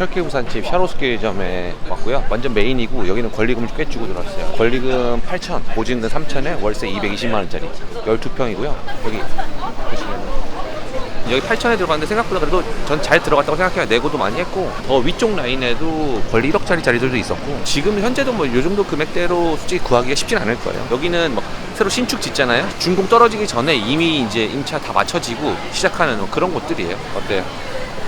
철기 부산집 샤로스키점에 왔고요. 완전 메인이고 여기는 권리금을 꽤 주고 들어왔어요. 권리금 8천, 보증금 3천에 월세 220만 원짜리 12평이고요. 여기 보시면 여기 8천에 들어갔는데 생각보다 그래도 전 잘 들어갔다고 생각해요. 내고도 많이 했고 더 위쪽 라인에도 권리 1억짜리 자리들도 있었고 지금 현재도 뭐 요 정도 금액대로 솔직히 구하기가 쉽진 않을 거예요. 여기는 막 새로 신축 짓잖아요. 준공 떨어지기 전에 이미 이제 임차 다 맞춰지고 시작하는 뭐 그런 곳들이에요. 어때요?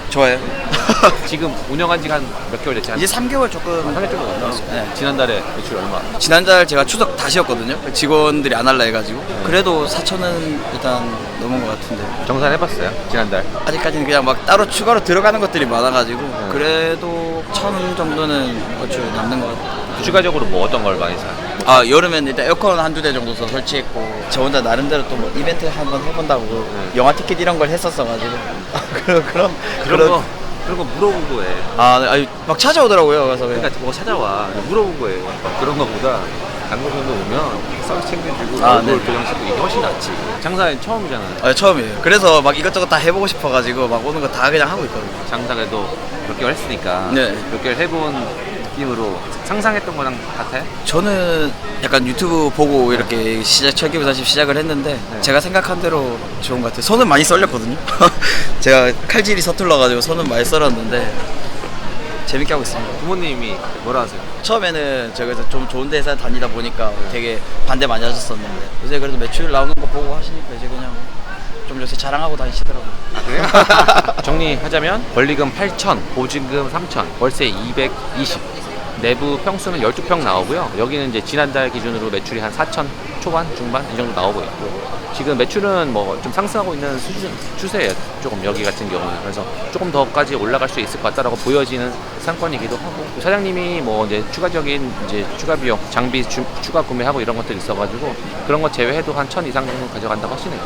좋아요. 지금 운영한 지가 한 몇 개월 됐지? 한 이제 3개월 조금 3년 정도 됐나? 네. 지난달에 매출 얼마? 지난달 제가 추석 다시였거든요. 직원들이 안 할라 해가지고 그래도 4천은 일단 넘은 것 같은데 정산 해봤어요? 지난달? 아직까지는 그냥 막 따로 추가로 들어가는 것들이 많아가지고 네. 그래도 천 정도는 어쭈 남는 것 같아요. 추가적으로 뭐 어떤 걸 많이 사요? 아 여름엔 일단 에어컨 한두 대 정도 더 설치했고 저 혼자 나름대로 또 뭐 이벤트 한번 해본다고 네. 영화 티켓 이런 걸 했었어가지고 그런 그런 그런 거 그런 거 물어보고 해. 아 네, 아니, 막 찾아오더라고요. 그래서 그냥 그러니까 뭐 찾아와 물어본 거예요. 그런 거보다 당근도 오면 서비스 챙겨주고 아, 얼굴 네. 교정시키고 이게 훨씬 낫지. 장사 처음이잖아. 아, 처음이에요. 그래서 막 이것저것 다 해보고 싶어가지고 막 오는 거 다 그냥 하고 있거든요. 장사 그래도 몇 개월 했으니까 네. 몇 개월 해본 느낌으로 상상했던 거랑 같아요? 저는 약간 유튜브 보고 이렇게 시작 철기부 다시 시작을 했는데 네. 제가 생각한 대로 좋은 것 같아요. 손은 많이 썰렸거든요. 제가 칼질이 서툴러가지고 손은 많이 썰었는데 재밌게 하고 있습니다. 부모님이 뭐라 하세요? 처음에는 제가 그래서 좀 좋은 데서 다니다 보니까 되게 반대 많이 하셨었는데 요새 그래도 매출 나오는 거 보고 하시니까 이제 그냥 좀 요새 자랑하고 다니시더라고요. 아 그래요? 정리하자면 권리금 8천, 보증금 3천, 월세 220. 내부 평수는 12평 나오고요. 여기는 이제 지난달 기준으로 매출이 한 4천 초반, 중반 이 정도 나오고 있고 지금 매출은 뭐 좀 상승하고 있는 수준 추세예요. 조금 여기 같은 경우는 그래서 조금 더까지 올라갈 수 있을 것 같다라고 보여지는 상권이기도 하고 사장님이 뭐 이제 추가적인 이제 추가 비용, 장비 주- 추가 구매하고 이런 것들 있어가지고 그런 거 제외해도 한 천 이상 정도 가져간다고 하시네요.